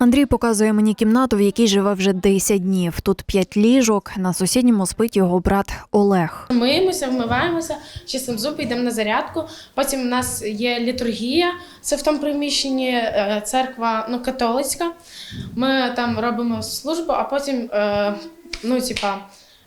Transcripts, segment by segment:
Андрій показує мені кімнату, в якій живе вже 10 днів. Тут 5 ліжок. На сусідньому спить його брат Олег. Миємося, вмиваємося, чистимо зуби, йдемо на зарядку. Потім у нас є літургія, це в тому приміщенні е, церква ну, католицька. Ми там робимо службу, а потім е, ну, типа,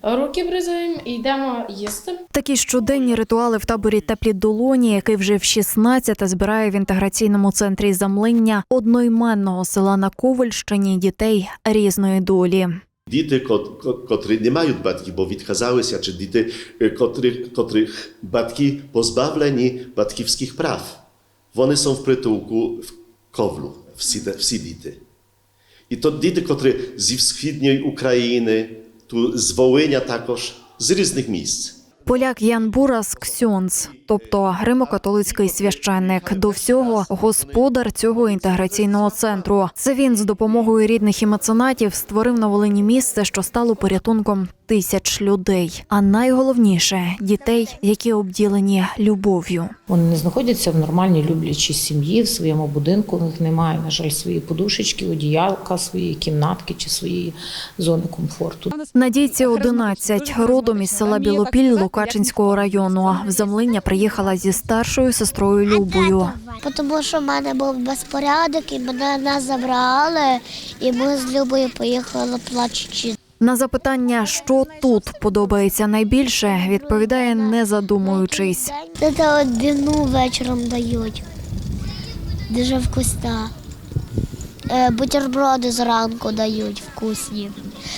руки бризаємо і йдемо їсти. Такі щоденні ритуали в таборі теплі долоні, який вже в 16-те збирає в інтеграційному центрі замлиння одноіменного села на Ковальщині дітей різної долі. Діти, кот- кот- котрі не мають батьків, бо відказалися, чи діти, е, котрих, котрих батьки позбавлені батьківських прав. Вони są в притулку в Ковлу, всі, всі діти. І то діти, котрі зі східної України, з Волиня також, з різних місць. Поляк Ян Бурас Ксьонц, тобто гримо-католицький священник, до всього господар цього інтеграційного центру. Це він з допомогою рідних і меценатів створив на Волині місце, що стало порятунком тисяч людей. А найголовніше дітей, які обділені любов'ю. Вони не знаходяться в нормальній люблячій сім'ї, в своєму будинку. У них немає, на жаль, своєї подушечки, одіялка, своєї кімнатки чи своєї зони комфорту. Надійці 11, родом із села Білопіль Лукачинського району. В замлиння приїхала зі старшою сестрою Любою. Тому що в мене був безпорядок, і мене не забрали, і ми з Любою поїхали плачучи. На запитання, що тут подобається найбільше, відповідає, не задумуючись. Це одну вечором дають. Дуже вкусна. Е, Бутерброди зранку дають вкусні.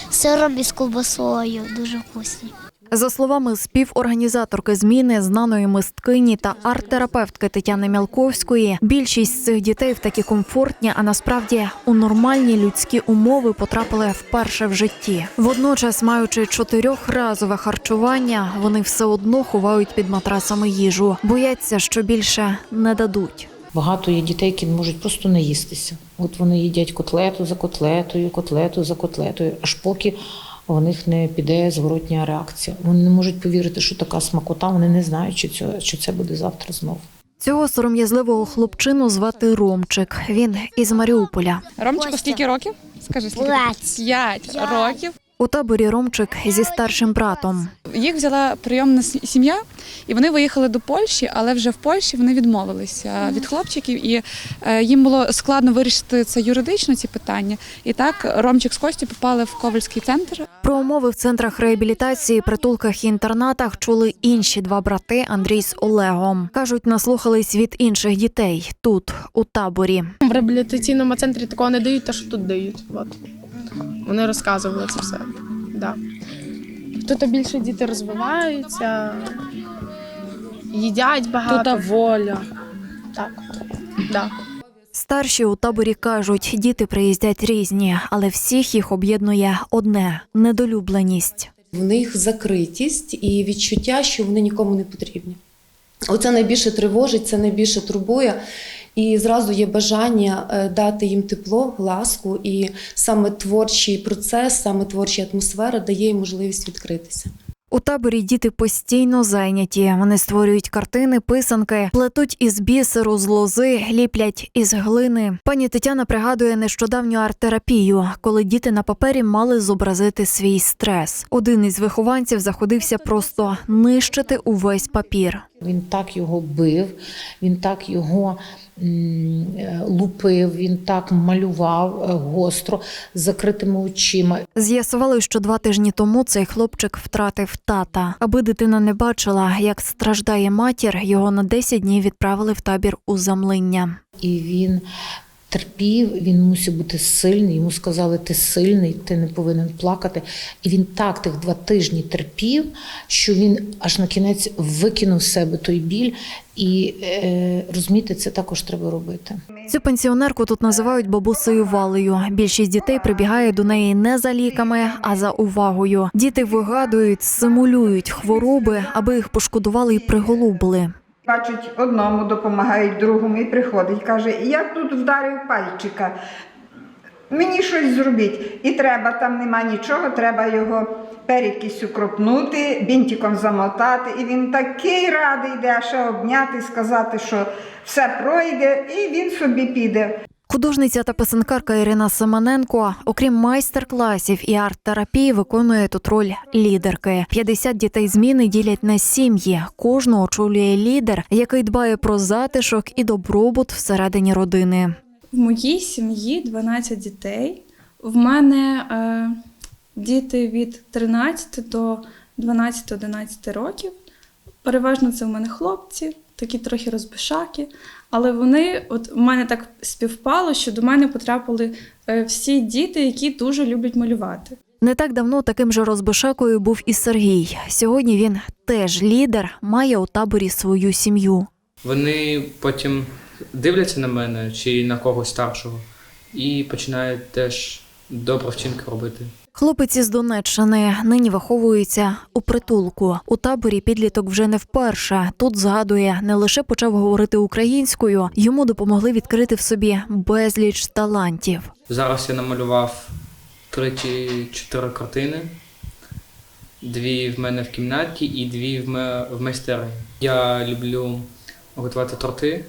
Сиром і з ковбасою. Дуже вкусні. За словами співорганізаторки зміни, знаної мисткині та арт-терапевтки Тетяни Мялковської, більшість цих дітей в такі комфортні, а насправді у нормальні людські умови потрапили вперше в житті. Водночас, маючи чотирьохразове харчування, вони все одно ховають під матрасами їжу, бояться, що більше не дадуть. Багато є дітей, які можуть просто наїстися. От вони їдять котлету за котлетою, котлету за котлетою, аж поки у них не піде зворотня реакція. Вони не можуть повірити, що така смакота, вони не знають, чи це, чи це буде завтра знов. Цього сором'язливого хлопчину звати Ромчик. Він із Маріуполя. Ромчику, скільки років? Скажи, скільки? П'ять. П'ять П'ять. років. У таборі Ромчик зі старшим братом. Їх взяла прийомна сім'я, і вони виїхали до Польщі, але вже в Польщі вони відмовилися від хлопчиків, і е, їм було складно вирішити це юридично, ці питання. І так Ромчик з Костю попали в Ковальський центр. Про умови в центрах реабілітації, притулках і інтернатах чули інші два брати Андрій з Олегом. кажуть, наслухались від інших дітей тут, у таборі. В реабілітаційному центрі такого не дають, те, що тут дають. От. Вони розказували це все. Да. Тут більше діти розвиваються, їдять багато. воля. Так. Да. Старші у таборі кажуть, діти приїздять різні, але всіх їх об'єднує одне недолюбленість. В них закритість і відчуття, що вони нікому не потрібні. Оце найбільше тривожить, це найбільше турбує. І зразу є бажання е, дати їм тепло, ласку, і саме творчий процес, саме творча атмосфера дає їм можливість відкритися. У таборі діти постійно зайняті. Вони створюють картини, писанки, плетуть із бісеру, з лози, ліплять із глини. Пані Тетяна пригадує нещодавню арт-терапію, коли діти на папері мали зобразити свій стрес. Один із вихованців заходився просто нищити увесь папір. Він так його бив, він так його е, лупив, він так малював е, гостро, з закритими очима. З'ясували, що два тижні тому цей хлопчик втратив тата. Аби дитина не бачила, як страждає матір, його на 10 днів відправили в табір у замлиння. І він терпів, він мусив бути сильний. Йому сказали, ти сильний, ти не повинен плакати. І він так тих два тижні терпів, що він аж на кінець викинув з себе той біль. І е, розумієте, це також треба робити. Цю пенсіонерку тут називають бабусею Валею. Більшість дітей прибігає до неї не за ліками, а за увагою. Діти вигадують, симулюють хвороби, аби їх пошкодували і приголубили. Бачать одному, допомагають другому і приходить. Каже, я тут вдарив пальчика. Мені щось зробіть. І треба, там нема нічого, треба його перекисю кропнути, бінтиком замотати. І він такий радий йде, ще обняти, сказати, що все пройде, і він собі піде. Художниця та писанкарка Ірина Семененко, окрім майстер-класів і арт-терапії, виконує тут роль лідерки. 50 дітей зміни ділять на сім'ї. Кожну очолює лідер, який дбає про затишок і добробут всередині родини. В моїй сім'ї 12 дітей. В мене е, діти від 13 до 12-11 років. Переважно це в мене хлопці, такі трохи розбишаки. Але вони, от в мене так співпало, що до мене потрапили е, всі діти, які дуже люблять малювати. Не так давно таким же розбишакою був і Сергій. Сьогодні він теж лідер, має у таборі свою сім'ю. Вони потім дивляться на мене чи на когось старшого і починають теж добрі вчинки робити. Хлопець із Донеччини нині виховується у притулку. У таборі підліток вже не вперше. Тут згадує, не лише почав говорити українською, йому допомогли відкрити в собі безліч талантів. Зараз я намалював три чи чотири картини. Дві в мене в кімнаті і дві в майстерні. Я люблю готувати торти.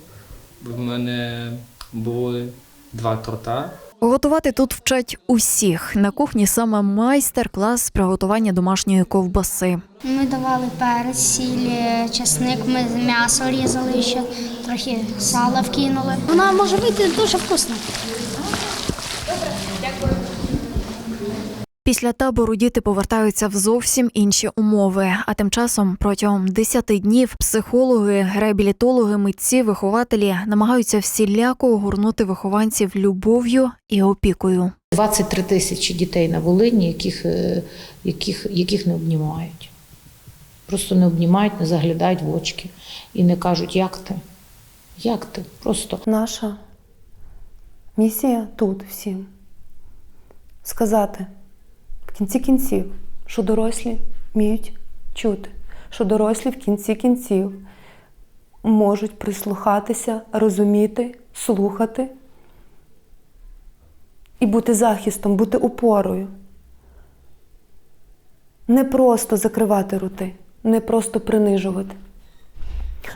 В мене були два торта. Готувати тут вчать усіх. На кухні саме майстер-клас з приготування домашньої ковбаси. Ми давали перець, сіль, чесник, ми м'ясо різали ще, трохи сала вкинули. Вона може вийти дуже вкусно. Після табору діти повертаються в зовсім інші умови. А тим часом протягом 10 днів психологи, реабілітологи, митці, вихователі намагаються всіляко огорнути вихованців любов'ю і опікою. 23 тисячі дітей на Волині, яких, е, яких, яких не обнімають. Просто не обнімають, не заглядають в очки і не кажуть, як ти? Як ти? Просто Наша місія тут всім сказати в кінці кінців, що дорослі вміють чути, що дорослі в кінці кінців можуть прислухатися, розуміти, слухати і бути захистом, бути опорою. Не просто закривати роти, не просто принижувати,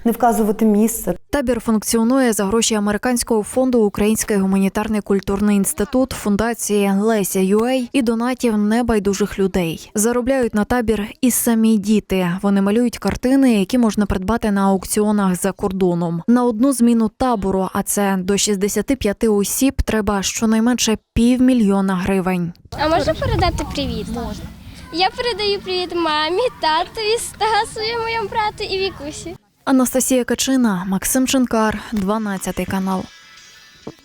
не вказувати місце, Табір функціонує за гроші американського фонду Український гуманітарний культурний інститут, фундації Леся Юей і донатів небайдужих людей. Заробляють на табір і самі діти. Вони малюють картини, які можна придбати на аукціонах за кордоном. На одну зміну табору, а це до 65 осіб, треба щонайменше півмільйона гривень. А можна передати привіт? Можна. Я передаю привіт мамі, татові, Стасу, моєму брату і Вікусі. Анастасія Качина, Максим Чинкар, 12 канал.